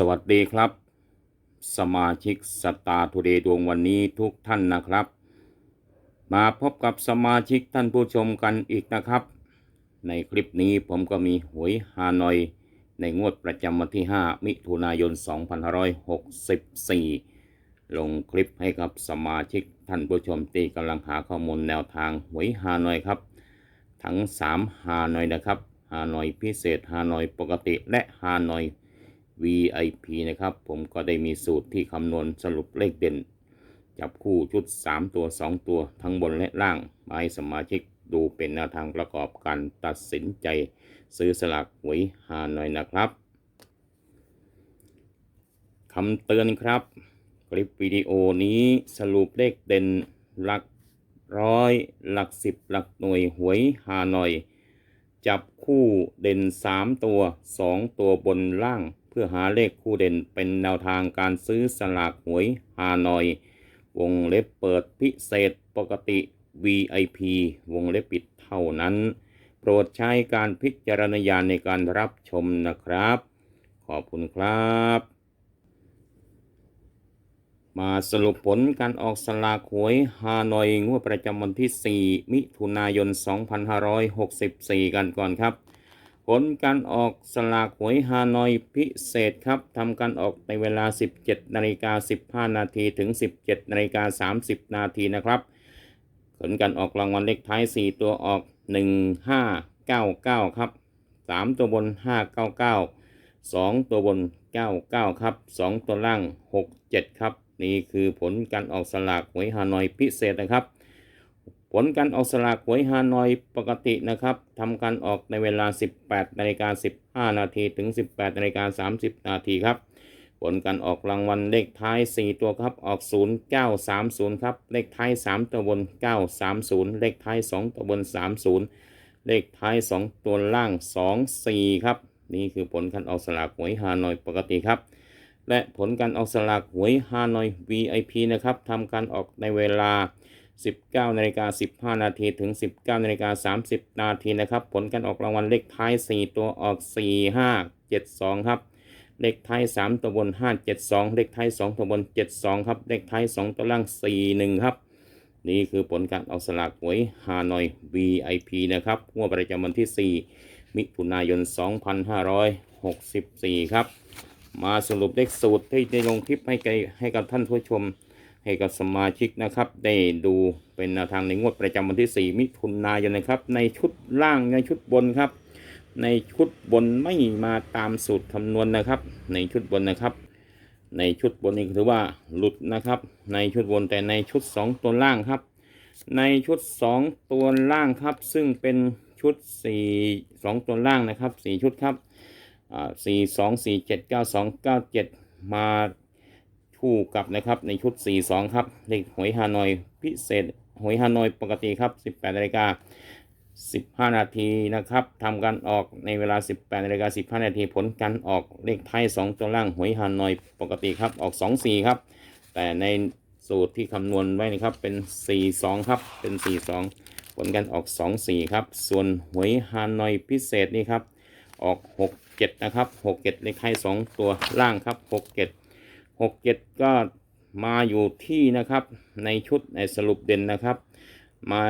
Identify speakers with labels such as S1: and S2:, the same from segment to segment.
S1: สวัสดีครับ สมาชิกสตาร์ทูเดย์ดวงวันนี้ทุกท่านนะครับ มาพบกับสมาชิกท่านผู้ชมกันอีกนะครับ ในคลิปนี้ผมก็มีหวยฮานอย ในงวดประจำวันที่ 5 มิถุนายน 2564 ลงคลิปให้กับสมาชิกท่านผู้ชมที่กำลังหาข้อมูลแนวทางหวยฮานอยครับ ทั้ง 3 ฮานอยนะครับฮานอยพิเศษฮานอยปกติและฮานอย VIP นะครับ ผมก็ได้มีสูตรที่คำนวณสรุปเลขเด่น จับคู่ชุด 3 ตัว 2 ตัวทั้งบนและล่างมาให้สมาชิกดูเป็นแนวทางประกอบการตัดสินใจ ซื้อสลากหวยฮานอยนะครับคำเตือนครับ คลิปวิดีโอนี้สรุปเลขเด่นหลักร้อยหลักสิบหลักหน่วยหวยฮานอย จับคู่เด่น 3 ตัว 2 ตัวบนล่าง เพื่อหาเลขคู่เด่นเป็นแนวทางการซื้อสลากหวยฮานอย วงเล็บเปิดพิเศษปกติ VIP วงเล็บปิดเท่านั้น โปรดใช้การพิจารณญาณในการรับชมนะครับ ขอบคุณครับ มาสรุปผลการออกสลากหวยฮานอยงวดประจำวันที่ 4 มิถุนายน 2564 กันก่อนครับ ผลการออกสลากหวยฮานอยพิเศษครับทำการออกในเวลา 17นาฬิกา15 นาทีถึง 17นาฬิกา30 นาทีนะครับผลการออกรางวัลเลขท้าย 4 ตัวออก 1599 ครับ 3 ตัวบน 599 2 ตัวบน 99 ครับ 2 ตัวล่าง 67 ครับ นี่คือผลการออกสลากหวยฮานอยพิเศษนะครับ ผลการออกสลากหวยฮานอยปกตินะครับทำการออกในเวลา 18นาฬิกา15 นาทีถึง 18นาฬิกา30 นาทีครับ ผลการออกรางวัลเลขท้าย 4 ตัวครับ ออก 0930 ครับ เลขท้าย 3 ตัวบน 930 เลขท้าย 2 ตัวบน 30 เลขท้าย 2 ตัวล่าง 24 ครับ นี่คือผลการออกสลากหวยฮานอยปกติครับและผลการออกสลากหวยฮานอย VIP นะครับทำการออกในเวลา 19นาฬิกา15 นาทีถึง 19นาฬิกา30 นาทีนะครับ ผลการออกรางวัลเลขท้าย 4 ตัวออก 4 5 7 2 ครับ เลขท้าย 3 ตัวบน 5 7 2 เลขท้าย 2 ตัวบน 7 2 ครับ เลขท้าย 2 ตัวล่าง 4 1 ครับ นี่คือผลการออกสลากหวยฮานอย VIP นะครับงวดประจำวันที่ 4 มิถุนายน 2564 ครับ มาสรุปเลขสูตรที่ได้ลงคลิปให้ให้กับท่านผู้ชม ให้กับสมาชิกนะครับได้ดูเป็นแนวทางในงวดประจำวันที่ 4 มิถุนายนนะครับ ในชุดล่างในชุดบนครับ ในชุดบนไม่มาตามสูตรคำนวณนะครับ ในชุดบนนะครับ ในชุดบนนี่ถือว่าหลุดนะครับ ในชุดบนแต่ในชุด 2 ตัวล่างครับ ในชุด 2 ตัวล่างครับ ซึ่งเป็นชุด 4 2 ตัวล่างนะครับ 4 ชุดครับสี่สองสี่เจ็ดเก้าสองเก้าเจ็ดมา คู่กับนะครับในชุด 4 2 ครับเลขหวยฮานอยพิเศษหวยฮานอยปกติครับ 18นาฬิกา15 นาทีนะครับทำการออกในเวลา 18นาฬิกา15 นาทีผลการออกเลขไทย 2 ตัวล่างหวยฮานอยปกติครับออก 2 4 ครับ แต่ในสูตรที่คำนวณไว้นะครับเป็น 4 2 ครับเป็น 4 2 ผลการออก 2 4 ครับ ส่วนหวยฮานอยพิเศษนี่ครับออก 6 7 นะครับ 6 7 เลขไทย 2 ตัวล่างครับ 6-7 6 7 6 7ก็มาอยู่ที่นะครับในชุดในสรุปเด่นนะครับ มา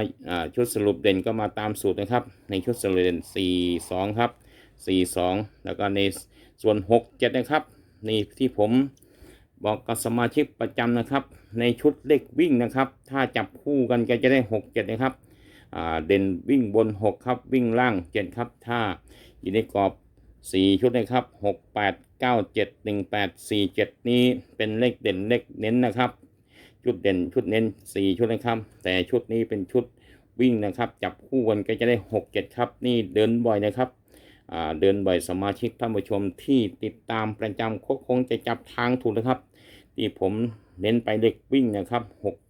S1: ชุดสรุปเด่นก็มาตามสูตรนะครับ ในชุดสรุปเด่น 4 2 ครับ 4 2 แล้วก็ในส่วน 6 7 นะครับ นี่ที่ผมบอกกับสมาชิกประจำนะครับ ในชุดเลขวิ่งนะครับ ถ้าจับคู่กันก็จะได้ 6 7 นะครับเด่นวิ่งบน 6 ครับ วิ่งล่าง 7 ครับ ถ้าอยู่ในกรอบ 4ชุดนะครับ6 8 9 7 1 8 4 7นี้เป็นเลขเด่นเลขเน้นนะครับ ชุดเด่นชุดเน้น4ชุดนะครับ แต่ชุดนี้เป็นชุดวิ่งนะครับ จับคู่กันก็จะได้6 7ครับ นี่เดินบ่อยนะครับเดินบ่อยสมาชิกท่านผู้ชมที่ติดตามประจำคงจะจับทางถูกนะครับ ที่ผมเน้นไปเลขวิ่งนะครับ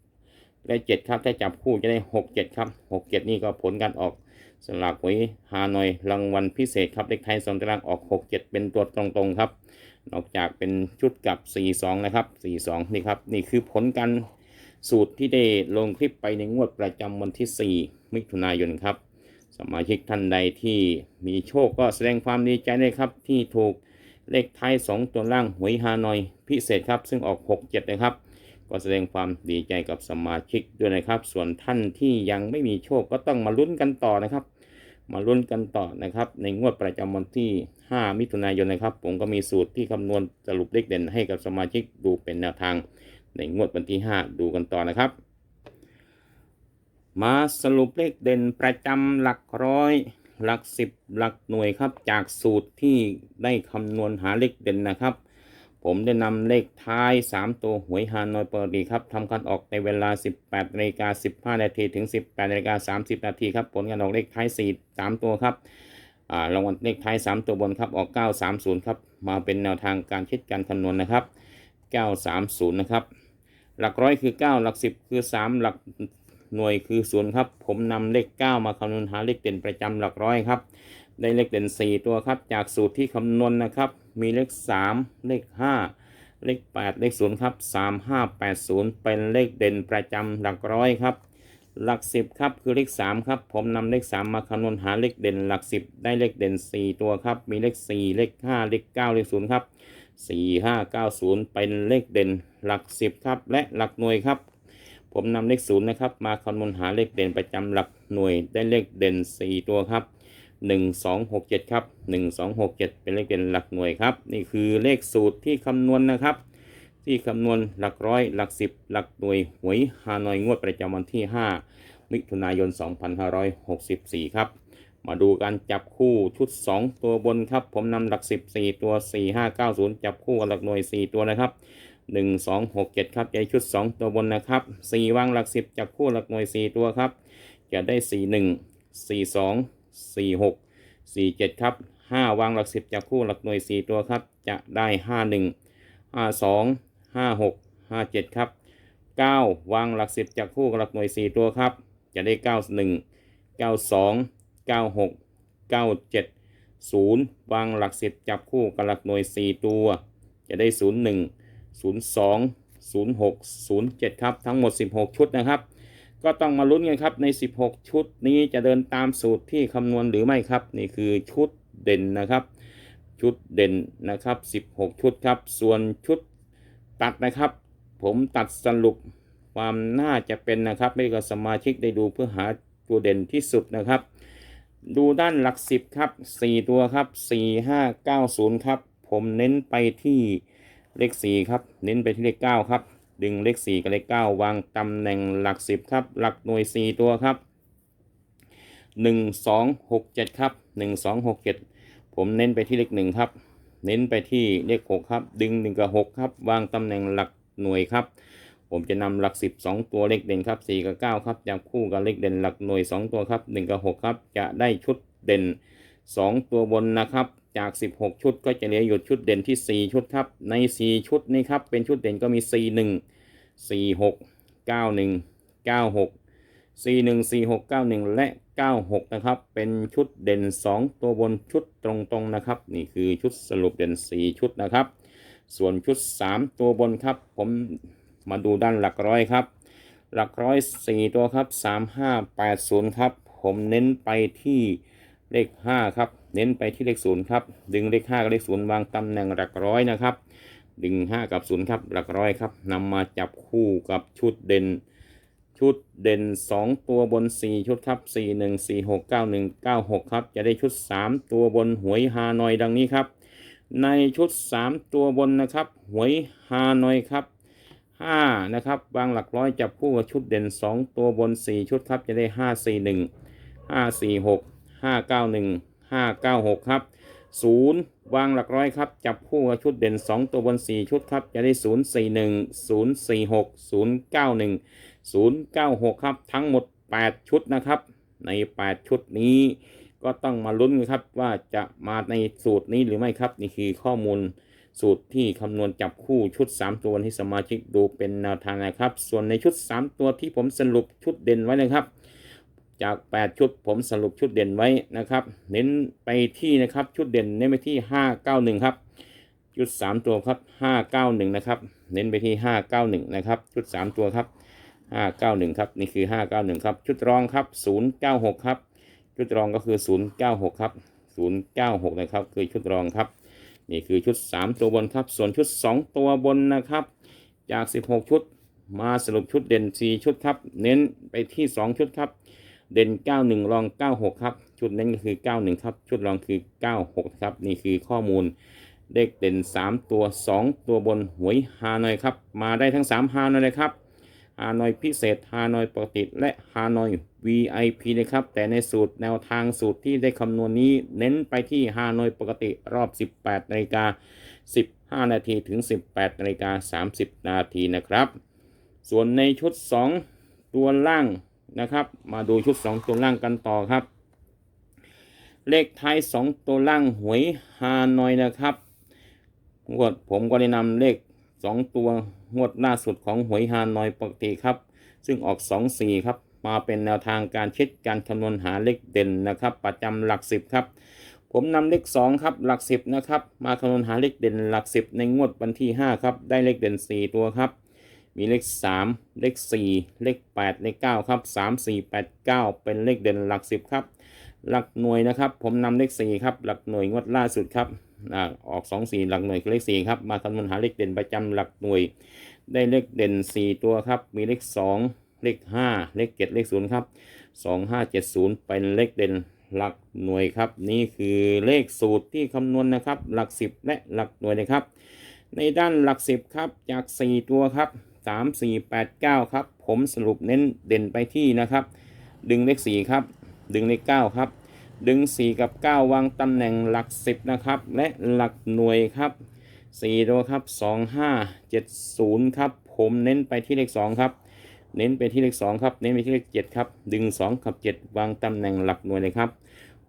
S1: 6และ7ครับถ้าจับคู่จะได้6 7ครับ6 7นี่ก็ผลการออก สลากหวยฮานอยรางวัลพิเศษครับเลขไทยสองตารางออก 6 7 เป็นตัวตรงๆครับ นอกจากเป็นชุดกับ 4 2 นะครับ 4 2 นี่ครับ นี่คือผลการสูตรที่ได้ลงคลิปไปในงวดประจำวันที่ 4 มิถุนายนครับ สมาชิกท่านใดที่มีโชคก็แสดงความดีใจด้วยครับที่ถูกเลขท้ายสองตัวล่างหวยฮานอยพิเศษครับ ซึ่งออกหกเจ็ดนะครับ ก็แสดงความดีใจกับสมาชิกด้วยนะครับ ส่วนท่านที่ยังไม่มีโชคก็ต้องมาลุ้นกันต่อนะครับ มาลุ้นกันต่อนะครับ ในงวดประจำวันที่ 5 มิถุนายนนะครับ ผมก็มีสูตรที่คำนวณสรุปเลขเด่นให้กับสมาชิกดูเป็นแนวทาง ในงวดวันที่ 5 ดูกันต่อนะครับ มาสรุปเลขเด่นประจำหลักร้อยหลักสิบหลักหน่วยครับ จากสูตรที่ได้คำนวณหาเลขเด่นนะครับ ผมได้นำเลขท้าย 3 ตัวหวยฮานอยเปกติครับทำการออกในเวลา 18นาฬิกา15 นาทีถึง 18นาฬิกา30 นาทีครับผลการออกเลขท้าย 4 3 ตัวครับรางวัลเลขท้าย 3 ตัวบนครับออก 930 ครับ มาเป็นแนวทางการคิดการคำนวณนะครับ 930 นะครับ หลักร้อยคือ 9 หลัก 10 คือ 3 หลักหน่วยคือ0ครับ ผมนำเลข 9 มาคำนวณหาเลขเด่นประจำหลักร้อยครับ ได้เลขเด่น 4 ตัวครับ จากสูตรที่คำนวณนะครับ มีเลข 3 เลข 5 เลข 8 เลข 0 ครับ 3 5 8 0 เป็นเลขเด่นประจำหลักร้อยครับ หลัก 10 ครับคือเลข 3 ครับ ผมนำเลข 3 มาคำนวณหาเลขเด่นหลัก 10 ได้เลขเด่น 4 ตัวครับ มีเลข 4 เลข 5 เลข 9 เลข 0 ครับ 4 5 9 0 เป็นเลขเด่นหลัก 10 ครับ และหลักหน่วยครับผมนำเลข0นะครับ มาคำนวณหาเลขเด่นประจำหลักหน่วยได้เลขเด่น 4 ตัวครับ หนึ่งสองหกเจ็ดครับหนึ่งสองหกเจ็ดเป็นเลขเด่นหลักหน่วยครับ นี่คือเลขสูตรที่คำนวณนะครับ ที่คำนวณหลักร้อยหลักสิบหลักหน่วยหวยฮานอยงวดประจำวันที่ 5 มิถุนายน 2564 ครับ มาดูการจับคู่ชุด 2 ตัวบนครับ ผมนำหลัก 14 ตัว 4 5 9 0 จับคู่กับหลักหน่วย 4 ตัวนะครับ1 2 6 7ครับจะได้ชุด2ตัวบนนะครับ4วางหลัก10จับคู่หลักหน่วย4ตัวครับ จะได้4 1 4 2 4 6 4 7ครับ5วางหลัก10จับคู่หลักหน่วย4ตัวครับ จะได้5 1 5 2 5 6 5 7ครับ9วางหลัก10จับคู่หลักหน่วย4ตัวครับ จะได้9 1 9 2 9 6 9 7 0วางหลัก10จับคู่กับหลักหน่วย4ตัว จะได้0 1 0 2 0 6 0 7ครับทั้งหมด16ชุดนะครับ ก็ต้องมาลุ้นกันครับใน 16 ชุดนี้จะเดินตามสูตรที่คำนวณหรือไม่ครับ นี่คือชุดเด่นนะครับ ชุดเด่นนะครับ 16 ชุดครับ ส่วนชุดตัดนะครับ ผมตัดสรุปความน่าจะเป็นนะครับให้กับสมาชิกได้ดูเพื่อหาตัวเด่นที่สุดนะครับ ดูด้านหลัก 10 ครับ 4 ตัวครับ 4 5 9 0 ครับ ผมเน้นไปที่เลข 4 ครับ เน้นไปที่เลข 9 ครับ ดึงเลข 4 กับเลข 9 วางตำแหน่งหลัก 10 ครับ หลักหน่วย 4 ตัวครับ 1 2 6 7 ครับ 1 2 6 7 ผมเน้นไปที่เลข 1 ครับ เน้นไปที่เลข 6 ครับ ดึง 1 กับ 6 ครับ วางตำแหน่งหลักหน่วยครับ ผมจะนำหลัก 10 2 ตัวเลขเด่นครับ 4 กับ 9 ครับจับคู่กับเลขเด่นหลักหน่วย 2 ตัวครับ 1 กับ 6 ครับ จะได้ชุดเด่น 2 ตัวบนนะครับจาก 16 ชุดก็จะเหลืออยู่ชุดเด่นที่ 4 ชุดครับ ใน 4 ชุดนี้ครับ เป็นชุดเด่นก็มี 4 1 4 6 9 1 9 6 4 1 4 6 9 1 และ 96 นะครับ เป็นชุดเด่น 2 ตัวบนชุดตรงๆนะครับ นี่คือชุดสรุปเด่น 4 ชุดนะครับ ส่วนชุด 3 ตัวบนครับ ผมมาดูด้านหลักร้อยครับ หลักร้อย 4 ตัวครับ 3 5 8 0 ครับ ผมเน้นไปที่เลข 5 ครับ เน้นไปที่เลข0ครับ ดึงเลข5กับเลข0วางตำแหน่งหลักร้อยนะครับ ดึง5กับ0ครับหลักร้อยครับนำมาจับคู่กับชุดเด่น ชุดเด่น 2 ตัวบน 4 ชุดครับ 4 1 4 6 9 1 9 6 ครับ จะได้ชุด 3 ตัวบนหวยฮานอยดังนี้ครับ ในชุด 3 ตัวบนนะครับหวยฮานอยครับ5นะครับวางหลักร้อยจับคู่กับชุดเด่น 2 ตัวบน 4 ชุดครับจะได้ 5 4 1 5 4 6 5 9 1 5 9 6ครับ0วางหลักร้อยครับ จับคู่กับชุดเด่น 2 ตัวบน 4 ชุดครับ จะได้ 0 4 1 0 4 6 0 9 1 096 ครับ ทั้งหมด 8 ชุดนะครับ ใน 8 ชุดนี้ ก็ต้องมาลุ้นกันครับว่าจะมาในสูตรนี้หรือไม่ครับ นี่คือข้อมูลสูตรที่คำนวณจับคู่ชุด 3 ตัวให้สมาชิกดูเป็นแนวทางนะครับ ส่วนในชุด 3 ตัวที่ผมสรุปชุดเด่นไว้นะครับ จาก 8 ชุดผมสรุปชุดเด่นไว้นะครับ เน้นไปที่นะครับชุดเด่นเน้นไปที่ 591 ครับ ชุด 3 ตัวครับ 591 นะครับ เน้นไปที่ 591 นะครับ ชุด 3 ตัวครับ 591 ครับ นี่คือ 591 ครับ ชุดรองครับ 096 ครับ ชุดรองก็คือ 096 ครับ 096 นะครับ คือชุดรองครับ นี่คือชุด 3 ตัวบนครับ ส่วนชุด 2 ตัวบนนะครับ จาก 16 ชุด มาสรุปชุดเด่น 4 ชุดครับ เน้นไปที่ 2 ชุดครับ เด่น 91รอง 96 ครับ ชุดเน้นก็คือ 91 ครับ ชุดรองคือ 96 ครับ นี่คือข้อมูลเลขเด่น 3 ตัว 2 ตัวบนหวยฮานอยครับ มาได้ทั้ง 3 ฮานอยเลยครับฮานอยพิเศษฮานอยปกติและฮานอย VIP นะครับ แต่ในสูตรแนวทางสูตรที่ได้คำนวณนี้ เน้นไปที่ฮานอยปกติรอบ 18นาฬิกา15 นาทีถึง 18นาฬิกา30 นาทีนะครับ ส่วนในชุด 2 ตัวล่าง นะครับ มาดูชุด 2 ตัวล่างกันต่อครับ เลขท้าย 2 ตัวล่างหวยฮานอยนะครับงวดผมก็ได้นำเลข 2 ตัวงวดล่าสุดของหวยฮานอยปกติครับ ซึ่งออก 2 4 ครับ มาเป็นแนวทางการเช็ดการคำนวณหาเลขเด่นนะครับ ประจำหลัก 10 ครับ ผมนำเลข 2 ครับ หลัก 10 นะครับ มาคำนวณหาเลขเด่นหลัก 10 ในงวดวันที่ 5 ครับ ได้เลขเด่น 4 ตัวครับ มีเลข 3 เลข 4 เลข 8 เลข 9 ครับ 3 4 8 9 เป็นเลขเด่นหลัก 10 ครับ หลักหน่วยนะครับ ผมนำเลข 4 ครับ หลักหน่วยงวดล่าสุดครับออก 2 4 หลักหน่วยคือเลข 4 ครับ มาคำนวณหาเลขเด่นประจำหลักหน่วย ได้เลขเด่น 4 ตัวครับ มีเลข 2 เลข 5 เลข 7 เลข 0 ครับ 2 5 7 0 เป็นเลขเด่นหลักหน่วยครับ นี่คือเลขสูตรที่คำนวณนะครับ หลัก 10 และหลักหน่วยนะครับ ในด้านหลัก 10 ครับ จาก 4 ตัวครับ 3 4 8 9 ครับ ผมสรุปเน้นเด่นไปที่นะครับ ดึงเลข 4 ครับ ดึงเลข 9 ครับ ดึง 4 กับ 9 วางตำแหน่งหลัก 10 นะครับ และหลักหน่วยครับ 4 ตัวครับ 2 5 7 0 ครับ ผมเน้นไปที่เลข 2 ครับ เน้นไปที่เลข 2 ครับ เน้นไปที่เลข 7 ครับ ดึง 2 กับ 7 วางตำแหน่งหลักหน่วยเลยครับ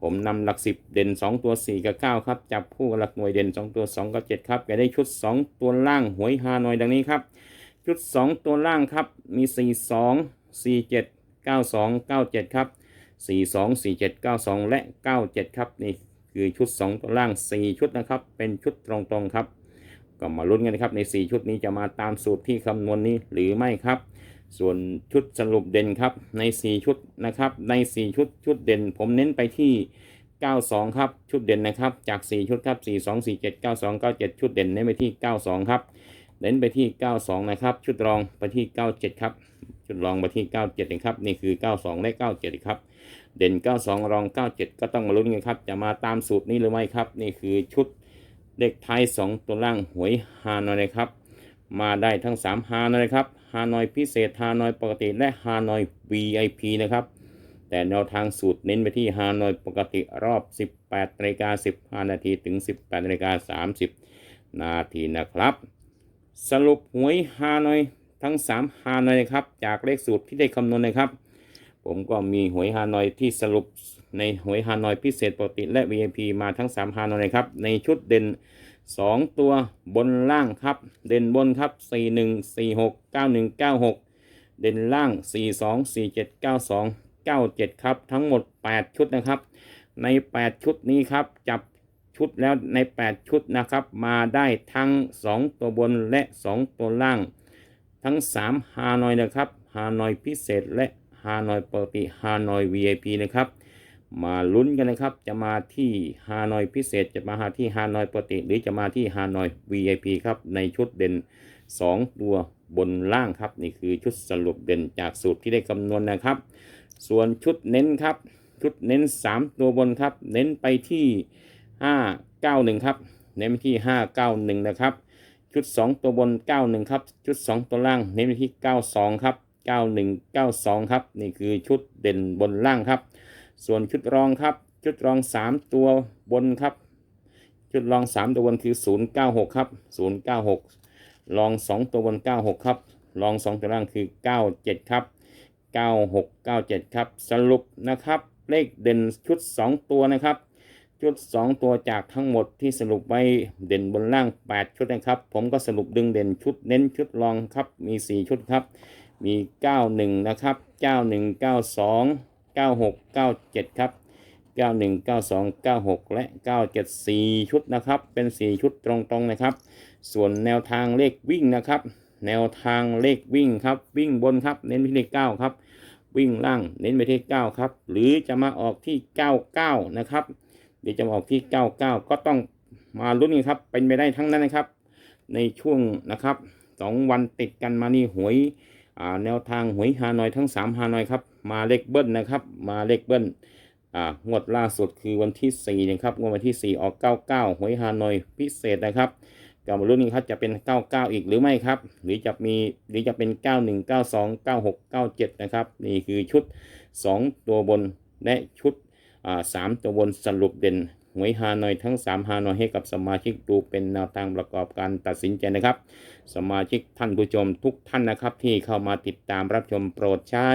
S1: ผมนำหลัก 10 เด่น 2 ตัว 4 กับ 9 ครับ จับคู่กับหลักหน่วยเด่น 2 ตัว 2 กับ 7 ครับจะได้ชุด 2 ตัวล่างหวยฮานอยดังนี้ครับ ชุด 2 ตัวล่างครับ มี 4 2 4 7 9 2 9 7 ครับ 4 2 4 7 9 2 และ 9 7 ครับ นี่คือชุด 2 ตัวล่าง 4 ชุดนะครับ เป็นชุดตรงๆครับ ก็มาลุ้นกันนะครับใน 4 ชุดนี้จะมาตามสูตรที่คำนวณนี้หรือไม่ครับ ส่วนชุดสรุปเด่นครับใน 4 ชุดนะครับ ใน 4 ชุดชุดเด่น ผมเน้นไปที่ 92 ครับ ชุดเด่นนะครับ จาก 4 ชุดครับ 4 2 4 7 9 2 9 7 ชุดเด่นเน้นไปที่ 92 ครับ เน้นไปที่ 92 นะครับ ชุดรองไปที่ 97 ครับ ชุดรองไปที่ 97นะครับ นี่คือ 92 และ 97 ครับ เด่น 92 รอง 97 ก็ต้องมาลุ้นกันครับ จะมาตามสูตรนี้หรือไม่ครับ นี่คือชุดเลขท้าย 2 ตัวล่างหวยฮานอยนะครับ มาได้ทั้ง 3 ฮานอยครับ ฮานอยพิเศษ ฮานอยปกติ และฮานอย VIP นะครับ แต่แนวทางสูตรเน้นไปที่ฮานอยปกติรอบ 18นาฬิกา15 นาที ถึง 18นาฬิกา30 นาทีนะครับ สรุปหวยฮานอยทั้ง3ฮานอยนะครับจากเลขสูตรที่ได้คำนวณนะครับ ผมก็มีหวยฮานอยที่สรุปในหวยฮานอยพิเศษปกติและ VIP มาทั้ง3ฮานอยนะครับในชุดเด่น 2 ตัวบนล่างครับ เด่นบนครับ 4 1 4 6 9 1 9 6 เด่นล่าง 4 2 4 7 9 2 9 7 ครับ ทั้งหมด 8 ชุดนะครับ ใน 8 ชุดนี้ครับจับ ชุดแล้วใน 8 ชุดนะครับ มาได้ทั้ง 2 ตัวบนและ 2 ตัวล่าง ทั้ง 3 ฮานอยนะครับฮานอยพิเศษและฮานอยปกติฮานอย VIP นะครับ มาลุ้นกันนะครับ จะมาที่ฮานอยพิเศษ จะมาหาที่ฮานอยปกติ หรือจะมาที่ฮานอย VIP ครับ ในชุดเด่น 2 ตัวบนล่างครับ นี่คือชุดสรุปเด่นจากสูตรที่ได้คำนวณนะครับ ส่วนชุดเน้นครับ ชุดเน้น 3 ตัวบนครับ เน้นไปที่ 591 ครับ เน้นไปที่ 591 นะครับ ชุด 2 ตัวบน 91 ครับ ชุด 2 ตัวล่าง เน้นไปที่ 92 ครับ 91 92 ครับ นี่คือชุดเด่นบนล่างครับ ส่วนชุดรองครับ ชุดรอง 3 ตัวบนครับ ชุดรอง 3 ตัวบนคือ 096 ครับ 096 รอง 2 ตัวบน 96 ครับ รอง 2 ตัวล่างคือ 97 ครับ 96 97 ครับ สรุปนะครับ เลขเด่นชุด 2 ตัวนะครับ ชุด 2 ตัวจากทั้งหมดที่สรุปไว้เด่นบนล่าง 8 ชุดนะครับ ผมก็สรุปดึงเด่นชุดเน้นชุดรองครับ มี 4 ชุดครับ มี 91 นะครับ 91 92 96 97 ครับ 91 92 96 และ 97 4 ชุดนะครับ เป็น 4 ชุดตรงๆนะครับ ส่วนแนวทางเลขวิ่งนะครับ แนวทางเลขวิ่งครับ วิ่งบนครับ เน้นที่เลข9ครับ วิ่งล่าง เน้นไปที่ 9 ครับ หรือจะมาออกที่ 99 นะครับ ดี๋ยวจะออกที่99ก็ต้องมาลุ้นกันครับ เป็นไปได้ทั้งนั้นนะครับ ในช่วงนะครับสองวันติดกันมานี่หวยแนวทางหวยฮานอยทั้งสามฮานอยครับมาเลขเบิ้ลนะครับ มาเลขเบิ้ลงวดล่าสุดคือวันที่สี่นะครับงวดวันที่สี่ออกเก้าเก้าหวยฮานอยพิเศษนะครับก็มาลุ้นกันครับจะเป็นเก้าเก้าอีกหรือไม่ครับ หรือจะมีหรือจะเป็นเก้าหนึ่งเก้าสองเก้าหกเก้าเจ็ดนะครับ นี่คือชุดสองตัวบนและชุด สามตัวบนสรุปเด่นหวยฮานอยทั้ง 3 ฮานอยให้กับสมาชิกดูเป็นแนวทางประกอบการตัดสินใจนะครับ สมาชิกท่านผู้ชมทุกท่านนะครับ ที่เข้ามาติดตามรับชมโปรดใช้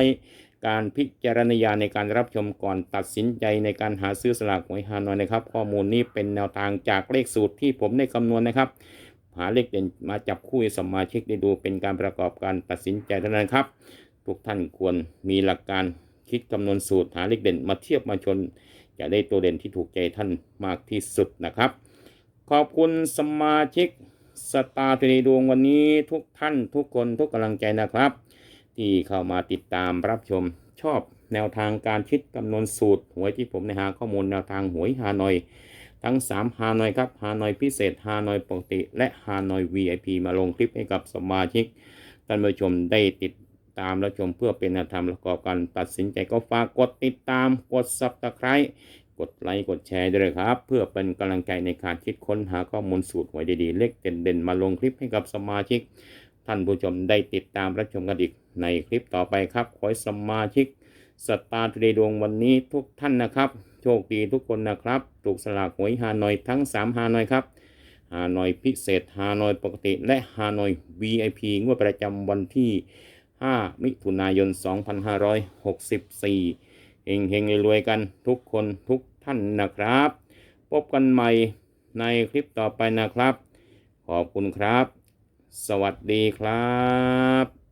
S1: การพิจารณญาในการรับชมก่อนตัดสินใจในการหาซื้อสลากหวยฮานอยนะครับ ข้อมูลนี้เป็นแนวทางจากเลขสูตรที่ผมได้คำนวณนะครับ หาเลขเด่นมาจับคู่สมาชิกได้ดูเป็นการประกอบการตัดสินใจเท่านั้นครับ ทุกท่านควรมีหลักการ คิดคำนวณสูตรหาเลขเด่นมาเทียบมาชนจะได้ตัวเด่นที่ถูกใจท่านมากที่สุดนะครับ ขอบคุณสมาชิกสตาร์ทในดวงวันนี้ทุกท่านทุกคนทุกกำลังใจนะครับ ที่เข้ามาติดตามรับชมชอบแนวทางการคิดคำนวณสูตรหวยที่ผมได้หาข้อมูลแนวทางหวยฮานอยทั้ง 3 ฮานอยครับ ฮานอยพิเศษ ฮานอยปกติ และฮานอย VIP มาลงคลิปให้กับสมาชิกท่านผู้ชมได้ติด ตามและชมเพื่อเป็นแนวทางประกอบการตัดสินใจก็ฝากกดติดตามกด subscribe กดไลค์กดแชร์ด้วยครับ เพื่อเป็นกำลังใจในการคิดค้นหาข้อมูลสูตรหวยดีๆ เล็กเด่นๆ มาลงคลิปให้กับสมาชิก ท่านผู้ชมได้ติดตามรับชมกันอีกในคลิปต่อไปครับ ขอให้สมาชิกสตาร์ทเดดวงวันนี้ทุกท่านนะครับ โชคดีทุกคนนะครับถูกสลากหวยฮานอยทั้ง 3 ฮานอยครับฮานอยพิเศษฮานอยปกติ และฮานอย VIP งวดประจำวันที่ 5 มิถุนายน 2564 เฮงเฮงรวยกันทุกคนทุกท่านนะครับ พบกันใหม่ในคลิปต่อไปนะครับ ขอบคุณครับ สวัสดีครับ